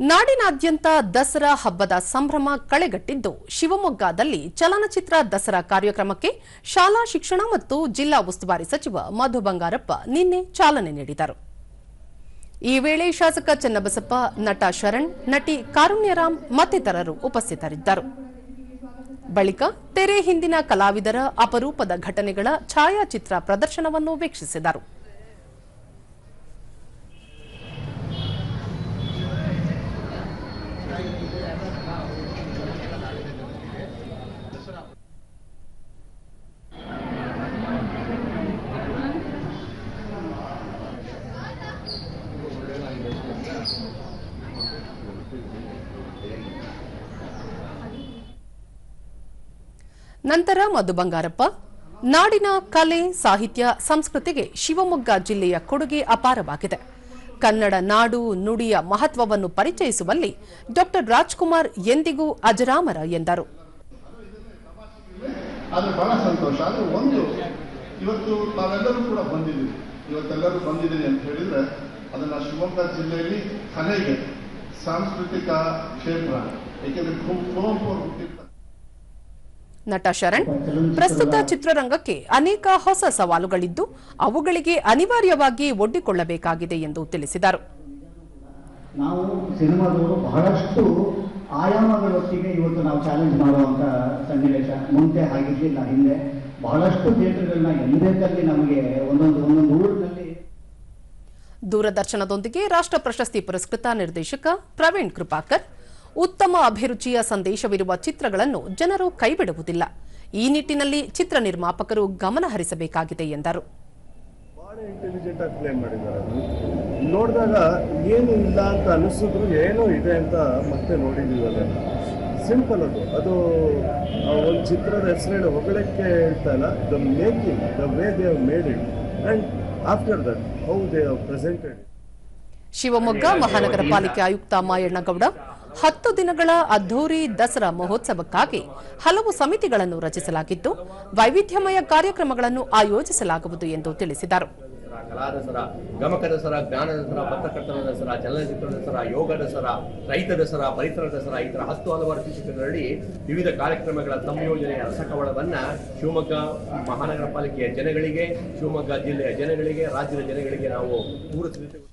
ನಾಡಿನಾದ್ಯಂತ ದಸರಾ ಹಬ್ಬದ ಸಂಭ್ರಮ ಕಳೆಗಟ್ಟಿದ್ದು, ಶಿವಮೊಗ್ಗದಲ್ಲಿ ಚಲನಚಿತ್ರ ದಸರಾ ಕಾರ್ಯಕ್ರಮಕ್ಕೆ ಶಾಲಾ ಶಿಕ್ಷಣ ಮತ್ತು ಜಿಲ್ಲಾ ಉಸ್ತುವಾರಿ ಸಚಿವ ಮಧು ಬಂಗಾರಪ್ಪ ನಿನ್ನೆ ಚಾಲನೆ ನೀಡಿದರು. ಈ ವೇಳೆ ಶಾಸಕ ಚನ್ನಬಸಪ್ಪ, ನಟ ಶರಣ್, ನಟಿ ಕಾರುಣ್ಯರಾಮ್ ಮತ್ತಿತರರು ಉಪಸ್ಥಿತರಿದ್ದರು. ಬಳಿಕ ತೆರೆ ಹಿಂದಿನ ಕಲಾವಿದರ ಅಪರೂಪದ ಘಟನೆಗಳ ಛಾಯಾಚಿತ್ರ ಪ್ರದರ್ಶನವನ್ನು ವೀಕ್ಷಿಸಿದರು. ನಂತರ ಮಧು ಬಂಗಾರಪ್ಪ. ನಾಡಿನ ಕಲೆ, ಸಾಹಿತ್ಯ, ಸಂಸ್ಕೃತಿಗೆ ಶಿವಮೊಗ್ಗ ಜಿಲ್ಲೆಯ ಕೊಡುಗೆ ಅಪಾರವಾಗಿದೆ. ಕನ್ನಡ ನಾಡು, ನುಡಿಯ ಮಹತ್ವವನ್ನು ಪರಿಚಯಿಸುವಲ್ಲಿ ಡಾಕ್ಟರ್ ರಾಜ್ಕುಮಾರ್ ಎಂದಿಗೂ ಅಜರಾಮರ ಎಂದರು. ಇವತ್ತು ನಾವೆಲ್ಲರೂ ಕೂಡ ಬಂದಿದ್ದೀವಿ ಇವತ್ತೆಲ್ಲರೂ ಬಂದಿದ್ದೀವಿ ಅಂತ ಹೇಳಿದ್ರೆ ಅದನ್ನ ಶಿವಮೊಗ್ಗ ಜಿಲ್ಲೆಯಲ್ಲಿ ಕಲೆಗೆ ಸಾಂಸ್ಕೃತಿಕ ಕ್ಷೇತ್ರ, ಏಕೆಂದ್ರೆ ಕುವೆಂಪು ಅವರು ಹುಟ್ಟಿದ ನಟ ಶರಣ್ ಪ್ರಸ್ತುತ ಚಿತ್ರರಂಗಕ್ಕೆ ಅನೇಕ ಹೊಸ ಸವಾಲುಗಳಿದ್ದು ಅವುಗಳಿಗೆ ಅನಿವಾರ್ಯವಾಗಿ ಒಡ್ಡಿಕೊಳ್ಳಬೇಕಾಗಿದೆ ಎಂದು ತಿಳಿಸಿದರು. ನಾವು ಸಿನಿಮಾದವರು ಬಹಳಷ್ಟು ಆಯಾಮಗಳೊಟ್ಟಿಗೆ ಇವತ್ತು ನಾವು ಚಾಲೆಂಜ್ ಮಾಡುವಂತ ಸನ್ನಿವೇಶ. ಮುಂದೆ ಹಾಗಿರ್ಲಿಲ್ಲ. ಹಿಂದೆ ಬಹಳಷ್ಟು ಥಿಯೇಟರ್ಗಳನ್ನ ಎಂದೇಕಲ್ಲಿ ನಮಗೆ ಒಂದೊಂದು ಒಂದೊಂದು ಊರಿನಲ್ಲಿ ದೂರದರ್ಶನದೊಂದಿಗೆ ರಾಷ್ಟ್ರ ಪ್ರಶಸ್ತಿ ಪುರಸ್ಕೃತ ನಿರ್ದೇಶಕ ಪ್ರವೀಣ್ ಕೃಪಾಕರ್ ಉತ್ತಮ ಅಭಿರುಚಿಯ ಸಂದೇಶವಿರುವ ಚಿತ್ರಗಳನ್ನು ಜನರು ಕೈಬಿಡುವುದಿಲ್ಲ. ಈ ನಿಟ್ಟಿನಲ್ಲಿ ಚಿತ್ರ ನಿರ್ಮಾಪಕರು ಗಮನ ಹರಿಸಬೇಕಾಗಿದೆ ಎಂದರು. ಬಹಳ ಇಂಟೆಲಿಜೆಂಟ್ ಆಗಿ ಪ್ಲೇ ಮಾಡಿದ್ದಾರೆ ನೋಡಿದಾಗ ಏನು ಇಲ್ಲ ಅಂತ ಅನಿಸಿದ್ರು ಏನೋ ಇದೆ ಅಂತ ಮತ್ತೆ ನೋಡಿದೀವಿ ಅದನ್ನ ಸಿಂಪಲ್ ಅದು. ಅದು ಒಂದು ಚಿತ್ರದ ಹೆಸರೇನು ಹೊಗಳಕ್ಕೆ ಹೇಳ್ತಾ ಇಲ್ಲ. The making the way they have made it and after that how they have presented Shivamogga ಮಹಾನಗರ ಪಾಲಿಕೆ ಆಯುಕ್ತ ಮಾಯಣ್ಣಗೌಡ ಹತ್ತು ದಿನಗಳ ಅದ್ದೂರಿ ದಸರಾ ಮಹೋತ್ಸವಕ್ಕಾಗಿ ಹಲವು ಸಮಿತಿಗಳನ್ನು ರಚಿಸಲಾಗಿದ್ದು ವೈವಿಧ್ಯಮಯ ಕಾರ್ಯಕ್ರಮಗಳನ್ನು ಆಯೋಜಿಸಲಾಗುವುದು ಎಂದು ತಿಳಿಸಿದರು. ಕಲಾ ದಸರಾ, ಗಮಕ ದಸರಾ, ಜ್ಞಾನ ದಸರಾ, ಪತ್ರಕರ್ತನ ದಸರಾ, ಚಲನಚಿತ್ರ ದಸರಾ, ಯೋಗ ದಸರಾ, ರೈತ ದಸರಾ, ಪರಿಸರ ದಸರಾ ಈ ತರ ಹತ್ತು ಹಲವಾರು ಶಿಕ್ಷಕರಲ್ಲಿ ವಿವಿಧ ಕಾರ್ಯಕ್ರಮಗಳ ಸಂಯೋಜನೆಯ ರಸಕವಳವನ್ನ ಶಿವಮೊಗ್ಗ ಮಹಾನಗರ ಪಾಲಿಕೆಯ ಜನಗಳಿಗೆ, ಶಿವಮೊಗ್ಗ ಜಿಲ್ಲೆಯ ಜನಗಳಿಗೆ, ರಾಜ್ಯದ ಜನಗಳಿಗೆ ನಾವು ಪೂರೈಸಲಿದ್ದೇವೆ